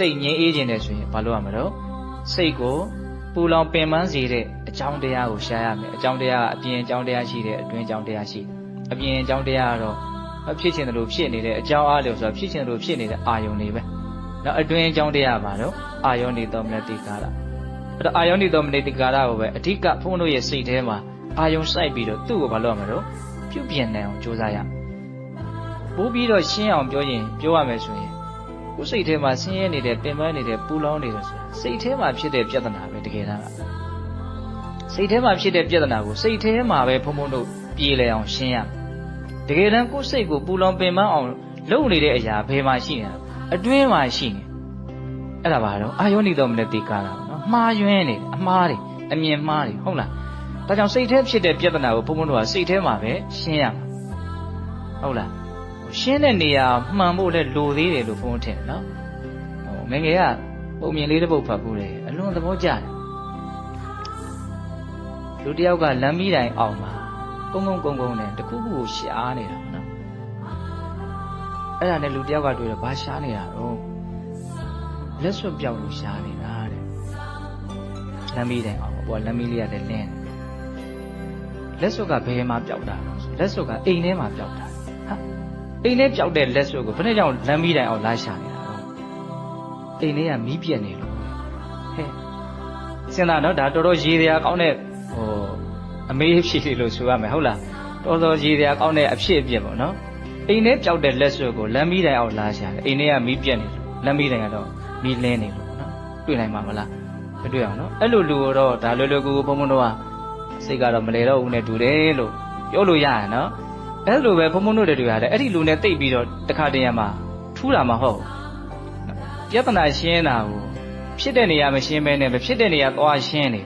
စိတ်ငြိမ်းအေးခြင်းနဲ့ဆိုရင်ဘာလို့ရမလို့စိတ်ကိုပူလောင်ပင်ပန်းစေတဲ့အကြောင်းတရားကိုရှားရမယ်အကြောင်းတရားကအပြင်အကြောင်းတရားရှိတယ်အတွင်းအကြောင်းတရားရှိတယ်အပြင်အကြောင်းတရားကတော့ဖြစ်ချင်တယ်လို့ဖြစ်နေတဲ့အကြောင်းအားလျော်ဆိုတာဖြစ်ချင်တယ်လို့ဖြစ်နေတဲ့အာယုန်တွေပဲနောက်အတွင်းအကြောင်းတရားပါတော့အာယောနိသောမနတိကာရအဲ့တော့အာယောနိသောမနတိကာရကိုပဲအဓိကဘုန်းတို့ရဲ့စိတ်ထဲမှာအာယုန်စိုက်ပြီးတော့သူ့ကိုဘာလို့ရမလို့ပြုပြင်နိုင်အောင်ကြိုးစားရပိုးပြီးတော့ရှင်းအောင်ပြောရင်ပြောရမယ်ဆိုရင် ကိုယ်စိတ်ထဲမှာဆင်းရဲနေတဲ့ပင်ပန်းနေတဲ့ပူလောင်နေတဲ့ဆိုတာစိတ်ထဲမှာဖြစ်တဲ့ပြဿနာပဲတကယ်တမ်းကစိတ်ထဲမှာဖြစ်တဲ့ပြဿနာကိုစိတ်ထဲမှာပဲဘုံဘုံတို့ပြေလည်အောင်ရှင်းရတကယ်တမ်းကိုယ်စိတ်ကိုပူလောင်ပင်ပန်းအောင်လုပ်နေတဲ့အရာဘယ်မှာရှိနေတာအတွင်းမှာရှိနေအဲ့ဒါပါတော့အာယောနိတော်မနဲ့တေကားတာပေါ့နော်မှားယွင်းနေအမှားတွေအမြင်မှားတွေဟုတ်လားဒါကြောင့်စိတ်ထဲဖြစ်တဲ့ပြဿနာကိုဘုံဘုံတို့ကစိတ်ထဲမှာပဲရှင်းရမှာဟုတ်လား ရှင်းတဲ့နေရာမှန်ဖို့လဲလိုသေးတယ်လို့ဘုံထင်တယ်နော်ဟိုငယ်ငယ်ကပုံမြင်လေးတစ်ပုဒ်ဖတ်ဖို့လေအလွန်သဘောကျတယ်လူတယောက်ကလမ်းမီးတိုင်အောင်မှာကုန်းကုန်းကုန်းကုန်းနဲ့တခုခုကိုရှားနေတာပေါ့နော်အဲ့ဒါနဲ့လူတယောက်ကတွေ့တော့ဘာရှားနေတာတော့လက်စွပ်ပြောက်လို့ရှားနေတာတဲ့လမ်းမီးတိုင်အောင်ပေါ့လမ်းမီးလေးကလည်းလင်းလက်စွပ်ကဘယ်မှာပြောက်တာလဲလက်စွပ်ကအိမ်ထဲမှာပြောက်တာဟာ အိမ်ထဲပြောက်တဲ့လက်စွပ်ကိုဘယ်နဲ့ကြောင့်လမ်းမီးတိုင်အောင်လာရှာနေတာတော့အိမ်ထဲကမီးပြက်နေလို့ဟဲ့စဉ်းစားနော်ဒါတော်တော်ရေစရာကောင်းတဲ့ဟိုအမေးဖြေလို့ဆိုရမယ်ဟုတ်လားတော်တော်ရေစရာကောင်းတဲ့အဖြစ်အပျက်ပေါ့နော်အိမ်ထဲပြောက်တဲ့လက်စွပ်ကိုလမ်းမီးတိုင်အောင်လာရှာတယ်အိမ်ထဲကမီးပြက်နေလို့လမ်းမီးတိုင်ကတော့မီးလင်းနေလို့နော်တွေ့နိုင်မှာမလားမတွေ့အောင်နော်အဲ့လိုလူတော့ဒါလွယ်လွယ်ကူကူဘုံဘုံတော့စိတ်ကတော့မလဲတော့ဘူးနဲ့တူတယ်လို့ပြောလို့ရရနော် အဲ့လိုပဲဘုံဘုံတို့တွေတွေ့ရတယ်အဲ့ဒီလူနဲ့တိတ်ပြီးတော့တခါတည်းရမှာထူးတာမဟုတ်ပြဿနာရှင်းတာကိုဖြစ်တဲ့နေရာမရှင်းဘဲနဲ့မဖြစ်တဲ့နေရာသွားရှင်းနေ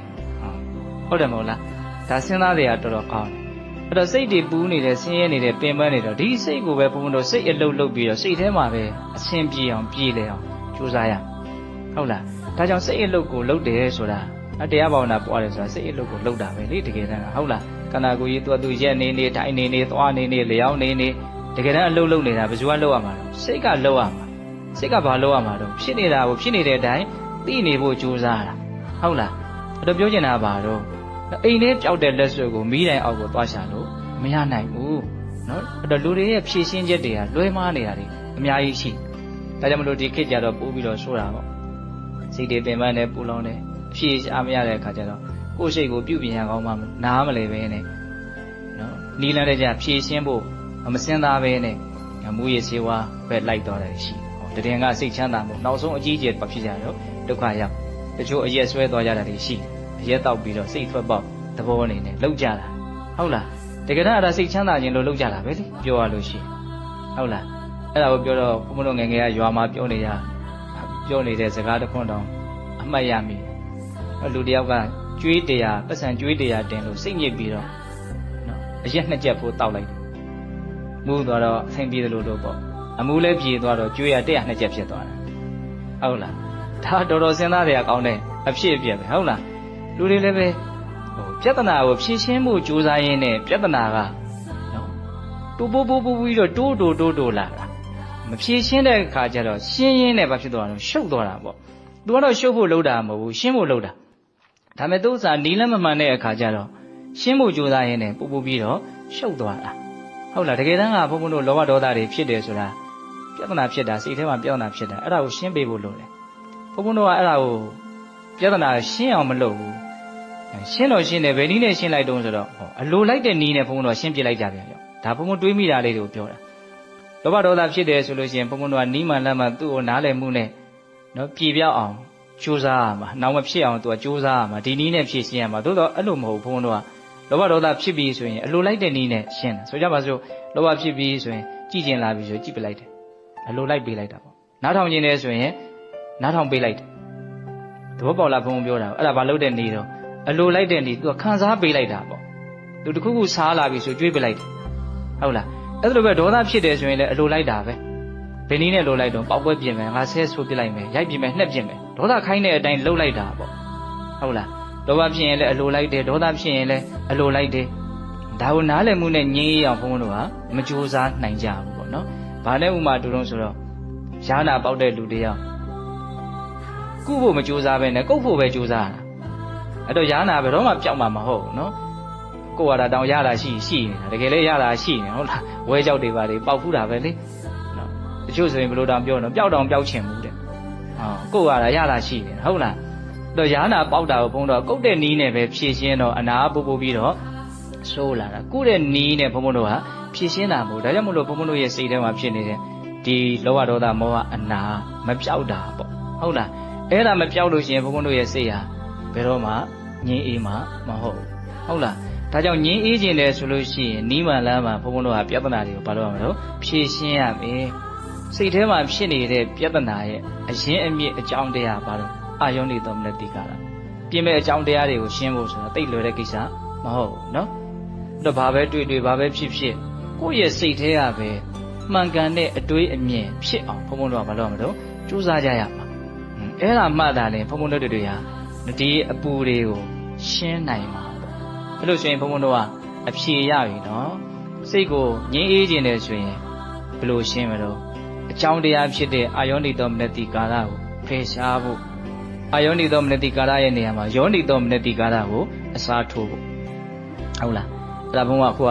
ဟုတ်တယ်မဟုတ်လားဒါစဉ်းစားတွေကတော်တော်ကောင်းတယ်အဲ့တော့စိတ်တွေပူးနေတယ်ဆင်းရဲနေတယ်ပင်ပန်းနေတော့ဒီစိတ်ကိုပဲဘုံဘုံတို့စိတ်အလုတ်လုတ်ပြီးတော့စိတ်ထဲမှာပဲအဆင်ပြေအောင်ပြေလေအောင်ကြိုးစားရဟုတ်လားဒါကြောင့်စိတ်အလုတ်ကိုလုတ်တယ်ဆိုတာအတရားဘာဝနာပွားတယ်ဆိုတာစိတ်အလုတ်ကိုလုတ်တာပဲလေတကယ်တမ်းဟုတ်လား ခန္ဓာကိုယ်ကြီးသူ့သူရက်နေနေထိုင်နေနေသွားနေနေလျောင်းနေနေတကယ်တမ်းအလုတ်လုတ်နေတာဘယ်သူကလုတ်ရမှာလဲစိတ်ကလုတ်ရမှာစိတ်ကဘာလုတ်ရမှာတော့ဖြစ်နေတာကိုဖြစ်နေတဲ့အတိုင်းသိနေဖို့ကြိုးစားတာဟုတ်လားအဲ့တော့ပြောချင်တာကဘာတော့အိမ်ထဲပျောက်တဲ့လက်စွပ်ကိုမိတိုင်အောက်ကိုသွားရှာလို့မရနိုင်ဘူးနော်အဲ့တော့လူတွေရဲ့ဖြည့်ရှင်းချက်တွေကလွဲမှားနေတာတွေအများကြီးရှိဒါကြောင့်မလို့ဒီခေတ်ကြတော့ပို့ပြီးတော့ဆိုတာပေါ့စိတ်တွေပင်ပန်းနေပူလောင်နေဖြည့်ရှားမရတဲ့အခါကျတော့ ကိုယ်စိတ်ကိုပြုပြင်ရကောင်းမှနားမလဲပဲနဲ့နော်နီလန်းတဲ့ကြဖြည့်ရှင်းဖို့မစင်သားပဲနဲ့မူရစေဝါပဲလိုက်တော့တယ်ရှိဟောတည်ငါစိတ်ချမ်းသာမှုနောက်ဆုံးအကြီးကျယ်ဖြစ်ကြတော့ဒုက္ခရောက်တချို့အရက်ဆွဲသွားကြတာတွေရှိအရက်တောက်ပြီးတော့စိတ်ထွက်ပေါက်သဘောအနေနဲ့လောက်ကြတာဟုတ်လားတကယ်တော့အဲ့ဒါစိတ်ချမ်းသာခြင်းလို့လောက်ကြတာပဲလေပြောရလို့ရှိဟုတ်လားအဲ့ဒါကိုပြောတော့ဘုမတို့ငယ်ငယ်ကရွာမှာပြောနေကြပြောနေတဲ့စကားတစ်ခွန်းတောင်အမှတ်ရမိလူတယောက်က ကျွေးတရားပတ်စံကျွေးတရားတင်လို့စိတ်ညစ်ပြီးတော့နော်အရက်နှစ်ချက်ဖို့တောက်လိုက်တယ်မူးသွားတော့အဆင်ပြေတယ်လို့တော့ပေါ့အမူးလည်းပြေသွားတော့ကျွေးရ100နှစ်ချက်ဖြစ်သွားတယ်ဟုတ်လားဒါတော်တော်စဉ်းစားရကောင်းတဲ့အဖြစ်အပျက်ပဲဟုတ်လားလူတွေလည်းပဲဟိုပြဿနာကိုဖြေရှင်းမှုကြိုးစားရင်းနဲ့ပြဿနာကနော်တူပူပူပူပြီးတော့တိုးတိုးတိုးတိုးလာတာမဖြေရှင်းတဲ့အခါကျတော့ရှင်းရင်းနဲ့ဘာဖြစ်သွားတော့ရှုပ်သွားတာပေါ့သူကတော့ရှုပ်ဖို့လုပ်တာမဟုတ်ဘူးရှင်းဖို့လုပ်တာ ဒါမဲ့သူ့ဥစားနီးလည်းမမှန်တဲ့အခါကျတော့ရှင်းဖို့ကြိုးစားရင်းနဲ့ပူပူပြီးတော့ရှုပ်သွားတာဟုတ်လားတကယ်တမ်းကဘုန်းဘုန်းတို့လောဘဒေါသတွေဖြစ်တယ်ဆိုတာပြဿနာဖြစ်တာစိတ်ထဲမှာပြဿနာဖြစ်တာအဲ့ဒါကိုရှင်းပေးဖို့လိုတယ်ဘုန်းဘုန်းတို့ကအဲ့ဒါကိုပြဿနာရှင်းအောင်မလုပ်ဘူးရှင်းတော့ရှင်းတယ်ဘယ်နည်းနဲ့ရှင်းလိုက်တုံးဆိုတော့ဟောအလိုလိုက်တဲ့နည်းနဲ့ဘုန်းဘုန်းတို့ကရှင်းပြလိုက်ကြပြန်ရောဒါဘုန်းဘုန်းတွေးမိတာလေးတွေကိုပြောတာလောဘဒေါသဖြစ်တယ်ဆိုလို့ရှိရင်ဘုန်းဘုန်းတို့ကနီးမှန်လမ်းမှသူ့ကိုနားလည်မှုနဲ့နော်ပြေပြောက်အောင် ကြိုးစားရမှာနောက်မဖြစ်အောင်သူကကြိုးစားရမှာဒီနည်းနဲ့ဖြည့်ရှင်းရမှာသို့တော့အဲ့လိုမဟုတ်ဘုန်းဘုန်းတို့ကလောဘဒေါသဖြစ်ပြီးဆိုရင်အလိုလိုက်တဲ့နည်းနဲ့ရှင်းတယ်ဆိုကြပါစို့လောဘဖြစ်ပြီးဆိုရင်ကြည်ကျင်လာပြီဆိုကြည်ပလိုက်တယ်အလိုလိုက်ပေးလိုက်တာပေါ့နားထောင်ခြင်းနဲ့ဆိုရင်နားထောင်ပေးလိုက်တယ်သဘောပေါက်လားဘုံပြောတာအဲ့ဒါဘာလို့တဲ့နေတော့အလိုလိုက်တဲ့နေသူကခံစားပေးလိုက်တာပေါ့သူတခုခုစားလာပြီဆိုကြွေးပေးလိုက်တယ်ဟုတ်လားအဲ့လိုပဲဒေါသဖြစ်တယ်ဆိုရင်လည်းအလိုလိုက်တာပဲဘယ်နည်းနဲ့လိုလိုက်တော့ပေါက်ပွဲပြင်မယ်ငါဆဲဆိုးပြလိုက်မယ်ရိုက်ပြင်မယ်နှက်ပြင်မယ် ဒေါသခိုင်းတဲ့အတိုင်းလှုပ်လိုက်တာပေါ့ဟုတ်လားလောဘဖြစ်ရင်လည်းအလိုလိုက်တယ်ဒေါသဖြစ်ရင်လည်းအလိုလိုက်တယ်ဒါကိုနားလည်မှုနဲ့ငြင်းရအောင်ဘုန်းဘုန်းတို့ကမကြိုးစားနိုင်ကြဘူးပေါ့နော်ဘာနဲ့ဥမာတူတုံးဆိုတော့ရာနာပေါက်တဲ့လူတယောက်ကုဖို့မကြိုးစားပဲနဲ့ကုတ်ဖို့ပဲကြိုးစားရတာအဲ့တော့ယာနာဘယ်တော့မှပျောက်မှာမဟုတ်ဘူးနော်ကိုယ်ကတောင်ရတာရှိရှိနေတာတကယ်လည်းရတာရှိနေဟုတ်လားဝဲကြောက်တွေပါလေပေါက်ဖူးတာပဲလေနော်တချို့ဆိုရင်ဘယ်လိုတောင်ပြောနော်ပျောက်တောင်ပျောက်ချင်ဘူးတဲ့ဟော ကိုယ်ကရတာရှိနေတာဟုတ်လားတော့ယာနာပေါက်တာကိုဘုံတော့ကုတ်တဲ့နီးနဲ့ပဲဖြည့်ရှင်းတော့အနာပူပူပြီးတော့ဆိုးလာတာကုတဲ့နီးနဲ့ဘုံဘုံတို့ဟာဖြည့်ရှင်းတာမဟုတ်ဒါကြောင့်မလို့ဘုံဘုံတို့ရဲ့စိတ်ထဲမှာဖြစ်နေတဲ့ဒီလောဘဒေါသမောဟအနာမပြောက်တာပေါ့ဟုတ်လားအဲ့ဒါမပြောက်လို့ရှိရင်ဘုံဘုံတို့ရဲ့စိတ်ဟာဘယ်တော့မှငြင်းအေးမှာမဟုတ်ဘူးဟုတ်လားဒါကြောင့်ငြင်းအေးခြင်းတယ်ဆိုလို့ရှိရင်နီးမှန်လမ်းမှာဘုံဘုံတို့ဟာပြဿနာတွေကိုဘာလို့ရမလို့ဖြည့်ရှင်းရမယ် စိတ်ထဲမှာဖြစ်နေတဲ့ပြဿနာရဲ့အရင်အမြစ်အကြောင်းတရားဘာလို့အာယုန်နေတော်မလဲတိကတာပြင်မဲ့အကြောင်းတရားတွေကိုရှင်းဖို့ဆိုတာတိတ်လွယ်တဲ့ကိစ္စမဟုတ်ဘူးเนาะအဲ့တော့ဘာပဲတွေ့တွေ့ဘာပဲဖြစ်ဖြစ်ကိုယ့်ရဲ့စိတ်ထဲကပဲမှန်ကန်တဲ့အတွေးအမြင်ဖြစ်အောင်ဘုံဘုံတို့ကဘာလို့ရမလို့ကြိုးစားကြရမှာအဲ့ဒါမှသာလေဘုံဘုံတို့တွေဟာဒီအပူတွေကိုရှင်းနိုင်မှာပေါ့အဲ့လို့ဆိုရင်ဘုံဘုံတို့ကအဖြေရပြီเนาะစိတ်ကိုငြင်းအေးခြင်းတယ်ဆိုရင်ဘယ်လိုရှင်းမလို့ အကြောင်းတရားဖြစ်တဲ့အာယောနိတောမနတိကာရကိုဖယ်ရှားဖို့အာယောနိတောမနတိကာရရဲ့နေရာမှာယောနိတောမနတိကာရကိုအစားထိုးဖို့ဟုတ်လားအဲ့ဒါဘုံကခုက